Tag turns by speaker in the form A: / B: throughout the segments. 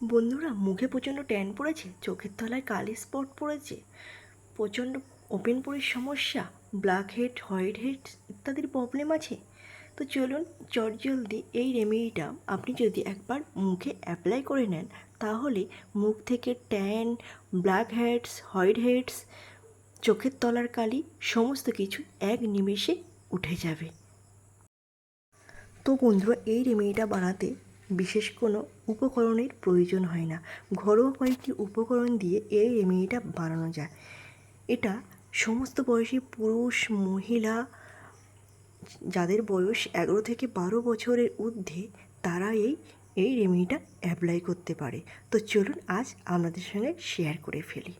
A: বন্ধুরা, মুখে প্রচণ্ড ট্যান পড়েছে, চোখের তলায় কালি স্পট পড়েছে, প্রচণ্ড ওপেন পোরের সমস্যা ব্ল্যাক হেড হোয়াইট হেড ইত্যাদির প্রবলেম আছে। তো চলুন চটজলদি এই রেমেডিটা আপনি যদি একবার মুখে অ্যাপ্লাই করে নেন, তাহলে মুখ থেকে tan black heads white heads চোখের তলার কালি, সমস্ত কিছু এক নিমেষে উঠে যাবে। তো বন্ধুরা, এই রেমেডিটা বানাতে বিশেষ কোনো উপকরণের প্রয়োজন হয় না। ঘরোয়া কয়েকটি উপকরণ দিয়ে এই রেমেডিটা বানানো যায়। এটা সমস্ত বয়সী পুরুষ, মহিলা যাদের বয়স এগারো থেকে বারো বছরের ঊর্ধ্বে, তারা এই এই রেমেডিটা অ্যাপ্লাই করতে পারে। তো চলুন আজ আপনাদের সঙ্গে শেয়ার করে ফেলি।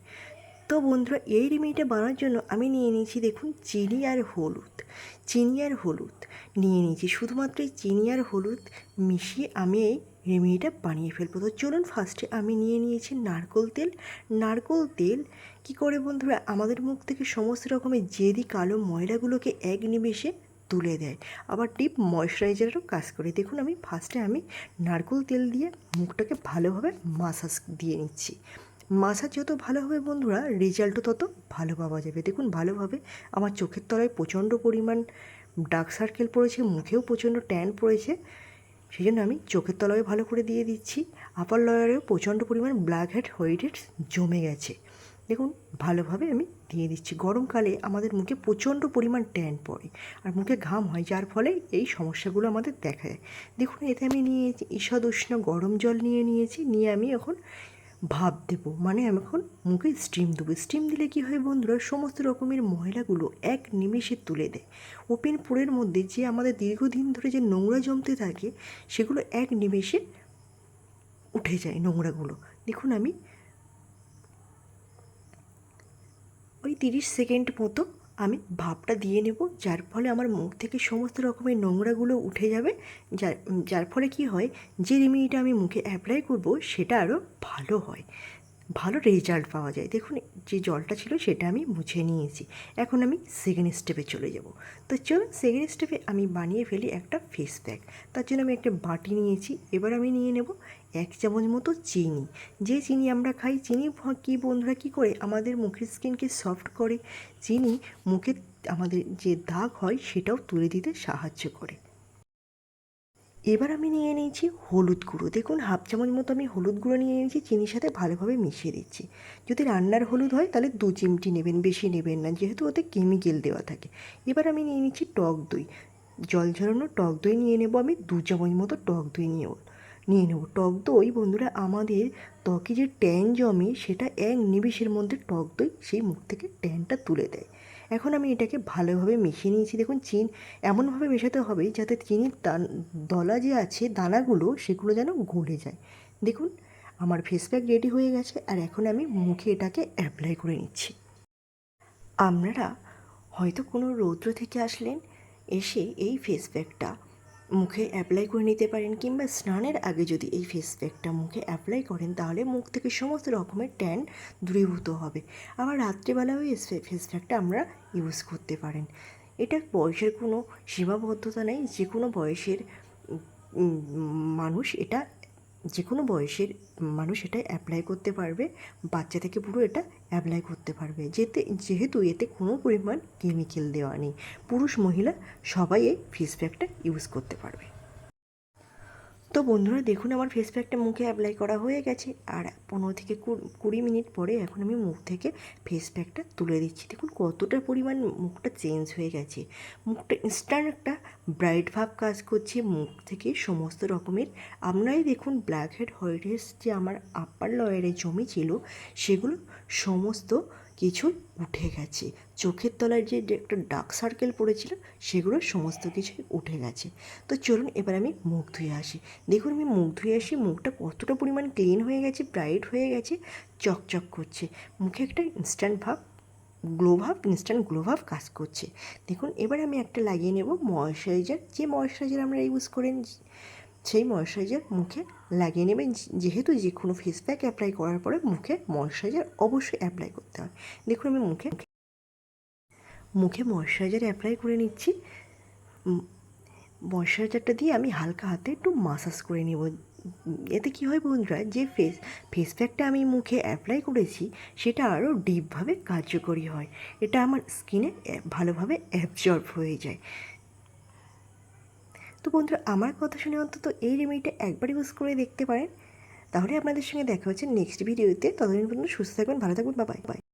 A: তো বন্ধুরা, এই রেমেডিটা বানানোর জন্য আমি নিয়ে নিয়েছি দেখুন চিনি আর হলুদ। চিনি আর হলুদ নিয়ে নিয়েছি। শুধুমাত্র এই চিনি আর হলুদ মিশিয়ে আমি এই রেমেডিটা বানিয়ে ফেলব। তো চলুন ফার্স্টে আমি নিয়ে নিয়েছি নারকোল তেল। নারকোল তেল কি করে বন্ধুরা, আমাদের মুখ থেকে সমস্ত রকমের জেদি কালো ময়লাগুলোকে এক নিমেষে তুলে দেয়। আবার ডিপ ময়শ্চারাইজারও কাজ করে। দেখুন আমি ফার্স্টে আমি নারকোল তেল দিয়ে মুখটাকে ভালোভাবে মাসাজ দিয়ে নিচ্ছি। মাসাজ যত ভালো হবে বন্ধুরা রেজাল্টও তত ভালো পাওয়া যাবে। দেখুন, ভালোভাবে আমার চোখের তলায় প্রচণ্ড পরিমাণ ডার্ক সার্কেল পড়েছে, মুখেও প্রচণ্ড ট্যান পড়েছে সেই জন্য আমি চোখের তলায় ভালো করে দিয়ে দিচ্ছি। আপার লয়ারেও প্রচণ্ড পরিমাণ ব্ল্যাক হেড হোয়াইট হেড জমে গেছে। দেখুন, ভালোভাবে আমি দিয়ে দিচ্ছি। গরমকালে আমাদের মুখে প্রচণ্ড পরিমাণ ট্যান পড়ে আর মুখে ঘাম হয়, যার ফলে এই সমস্যাগুলো আমাদের দেখা যায় দেখুন, এতে আমি নিয়েছি ঈষদ উষ্ণ গরম জল নিয়ে নিয়েছি, নিয়ে আমি এখন ভাপ দেবো। মানে আমি এখন মুখে স্টিম দেবো। স্টিম দিলে কী হয় বন্ধুরা? সমস্ত রকমের ময়লাগুলো এক নিমেষে তুলে দেয়। ওপেন পোরের মধ্যে যে আমাদের দীর্ঘদিন ধরে যে নোংরা জমতে থাকে, সেগুলো এক নিমেষে উঠে যায় নোংরাগুলো। দেখুন আমি ওই তিরিশ সেকেন্ড মতো আমি ভাপটা দিয়ে নেব, যার ফলে আমার মুখ থেকে সমস্ত রকমের নোংরাগুলো উঠে যাবে। যার যার ফলে কি হয়, যে রেমেডিটা আমি মুখে অ্যাপ্লাই করব, সেটা আরও ভালো হয়। ভালো রেজাল্ট পাওয়া যায়। দেখুন, যে জলটা ছিল সেটা আমি মুছে নিয়েছি। এখন আমি সেকেন্ড স্টেপে চলে যাব। তো চলুন সেকেন্ড স্টেপে আমি বানিয়ে ফেলি একটা ফেস প্যাক তার জন্য আমি একটা বাটি নিয়েছি। এবার আমি নিয়ে নেব এক চামচ মতো চিনি। যে চিনি আমরা খাই, চিনি কী বন্ধুরা, কী করে? আমাদের মুখের স্কিনকে সফট করে। চিনি মুখে আমাদের যে দাগ হয়, সেটাও তুলে দিতে সাহায্য করে। এবার আমি নিয়ে নিয়েছি হলুদ গুঁড়ো। দেখুন, হাফ চামচ মতো আমি হলুদ গুঁড়ো নিয়ে নিয়েছি চিনির সাথে ভালোভাবে মিশিয়ে দিচ্ছি। যদি রান্নার হলুদ হয়, তাহলে দু চিমটি নেবেন, বেশি নেবেন না, যেহেতু ওতে কেমিক্যাল দেওয়া থাকে। এবার আমি নিয়ে নিচ্ছি টক দই। জল ঝরানো টক দই নিয়ে নেব আমি, দু চামচ মতো টক দই নিয়ে নিয়ে নেব। টক দই, বন্ধুরা, আমাদের ত্বকে যে ট্যান জমে, সেটা এক নিমেষের মধ্যে টক দই সেই মুখ থেকে ট্যানটা তুলে দেয়। এখন আমি এটাকে ভালোভাবে মিশিয়ে নিয়েছি। দেখুন, চিন এমনভাবে মেশাতে হবে যাতে চিনির দলা যে আছে, দানাগুলো, সেগুলো যেন গলে যায়। দেখুন, আমার ফেস প্যাক রেডি হয়ে গেছে আর এখন আমি মুখে এটাকে অ্যাপ্লাই করে নিচ্ছি। আপনারা হয়তো কোনো রৌদ্র থেকে আসলেন, এসে এই ফেস প্যাকটা মুখে অ্যাপ্লাই করে নিতে পারেন কিংবা স্নানের আগে যদি এই ফেস প্যাকটা মুখে অ্যাপ্লাই করেন, তাহলে মুখ থেকে সমস্ত রকমের ট্যান দূরীভূত হবে। আবার রাত্রিবেলাও এই ফেস প্যাকটা আমরা ইউজ করতে পারেন। এটা বয়সের কোনো সীমাবদ্ধতা নেই যে কোনো বয়সের মানুষ এটা যে কোনো বয়সের মানুষ এটা অ্যাপ্লাই করতে পারবে, বাচ্চা থেকে পুরো এটা অ্যাপ্লাই করতে পারবে। যেতে, যেহেতু এতে কোনো পরিমাণ কেমিক্যাল দেওয়া নেই, পুরুষ মহিলা সবাই এই ফেস প্যাকটা ইউজ করতে পারবে। তো বন্ধুরা দেখুন আমার ফেস প্যাকটা মুখে অ্যাপ্লাই করা হয়ে গেছে, আর পনেরো থেকে কুড়ি মিনিট পরে এখন আমি মুখ থেকে ফেস প্যাকটা তুলে দিচ্ছি। দেখুন কতটা পরিমাণ মুখটা চেঞ্জ হয়ে গেছে। মুখটা ইনস্ট্যান্ট একটা ব্রাইট ভাব কাজ করছে মুখ থেকে সমস্ত রকমের। আপনারাই দেখুন ব্ল্যাক হেড হোয়াইট হেডস যে আমার আপার লয়ারে জমি ছিল, সেগুলো সমস্ত কিছু উঠে গেছে। চোখের তলায় যে একটা ডার্ক সার্কেল পড়েছিল, সেগুলো সমস্ত কিছুই উঠে গেছে। তো চলুন এবার আমি মুখ ধুয়ে আসি। দেখুন আমি মুখ ধুয়ে আসি, মুখটা কতটা পরিমাণ ক্লিন হয়ে গেছে ব্রাইট হয়ে গেছে, চকচক করছে। মুখে একটা ইনস্ট্যান্ট ভাব গ্লো ভাব ইনস্ট্যান্ট গ্লো ভাব কাজ করছে। দেখুন, এবার আমি একটা লাগিয়ে নেব ময়শ্চারাইজার। যে ময়শ্চারাইজার আমরা ইউজ করেন সেই ময়শ্চারাইজার মুখে লাগিয়ে নেবেন। যেহেতু যে কোনো ফেস প্যাক অ্যাপ্লাই করার পরে মুখে ময়শ্চারাইজার অবশ্যই অ্যাপ্লাই করতে হয় দেখুন, আমি মুখে মুখে ময়শ্চারাইজার অ্যাপ্লাই করে নিচ্ছি। ময়শ্চারাইজারটা দিয়ে আমি হালকা হাতে একটু মাসাজ করে নেব। এতে কী হয় বন্ধুরা, যে ফেস ফেস প্যাকটা আমি মুখে অ্যাপ্লাই করেছি, সেটা আরও ডিপভাবে কার্যকরী হয়। এটা আমার স্কিনে ভালোভাবে অ্যাবজর্ব হয়ে যায়। তো বন্ধুরা, আমার কথা শুনে অন্তত এই রেমেডিটা একবার ইউজ করে দেখতে পারেন। তাহলে আপনাদের সঙ্গে দেখা হচ্ছে নেক্সট ভিডিওতে ততদিন পর্যন্ত সুস্থ থাকবেন, ভালো থাকবেন বা বাই বাই